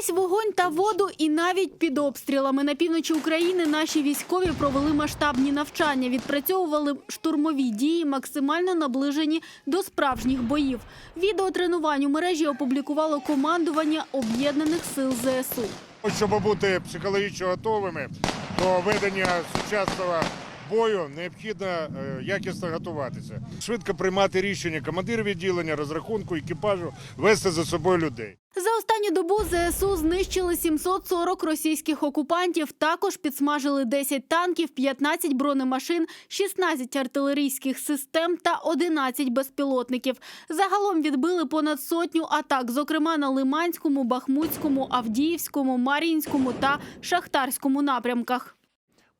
Крізь вогонь та воду і навіть під обстрілами на півночі України наші військові провели масштабні навчання, відпрацьовували штурмові дії, максимально наближені до справжніх боїв. Відео тренувань у мережі опублікувало командування об'єднаних сил ЗСУ. Щоб бути психологічно готовими до ведення сучасного бою, необхідно е, якісно готуватися, швидко приймати рішення командир відділення, розрахунку екіпажу, вести за собою людей. За останню добу ЗСУ знищили 740 російських окупантів. Також підсмажили 10 танків, 15 бронемашин, 16 артилерійських систем та 11 безпілотників. Загалом відбили понад сотню атак, зокрема на Лиманському, Бахмутському, Авдіївському, Мар'їнському та Шахтарському напрямках.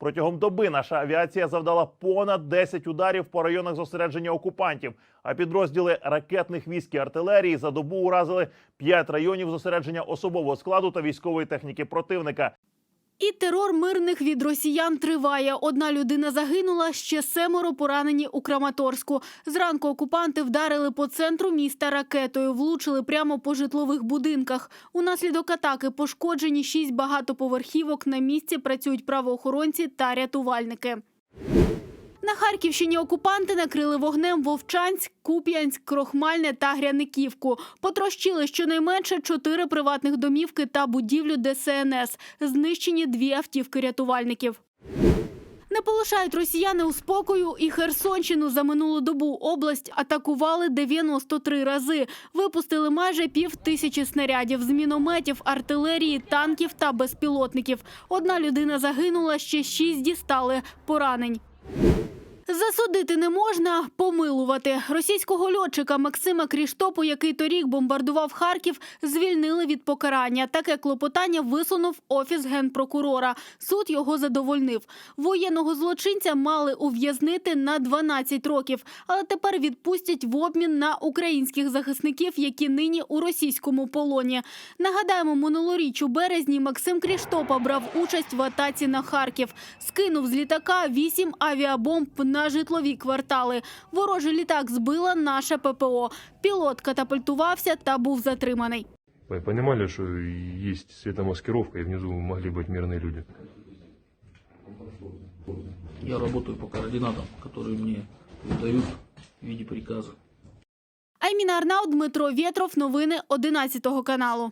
Протягом доби наша авіація завдала понад 10 ударів по районах зосередження окупантів. А підрозділи ракетних військ і артилерії за добу уразили 5 районів зосередження особового складу та військової техніки противника. І терор мирних від росіян триває. Одна людина загинула, ще семеро поранені у Краматорську. Зранку окупанти вдарили по центру міста ракетою, влучили прямо по житлових будинках. Унаслідок атаки пошкоджені шість багатоповерхівок. На місці працюють правоохоронці та рятувальники. На Харківщині окупанти накрили вогнем Вовчанськ, Куп'янськ, Крохмальне та Гряниківку. Потрощили щонайменше чотири приватних домівки та будівлю ДСНС. Знищені дві автівки рятувальників. Не полишають росіяни у спокою і Херсонщину за минулу добу. Область атакували 93 рази. Випустили майже пів тисячі снарядів з мінометів, артилерії, танків та безпілотників. Одна людина загинула, ще шість дістали поранень. Засудити не можна, помилувати. Російського льотчика Максима Кріштопу, який торік бомбардував Харків, звільнили від покарання. Таке клопотання висунув офіс генпрокурора. Суд його задовольнив. Воєнного злочинця мали ув'язнити на 12 років, але тепер відпустять в обмін на українських захисників, які нині у російському полоні. Нагадаємо, минулоріч у березні Максим Кріштопа брав участь в атаці на Харків. Скинув з літака вісім авіабомб на житлові квартали. Ворожий літак збила наша ППО. Пілот катапультувався та був затриманий. Вы понимали, что есть светомаскировка, и внизу могли быть мирные люди? Я работаю по координатам, которые мне выдают в виде приказа. Айміна Арнау, Дмитро Вєтров. Новини 11 каналу.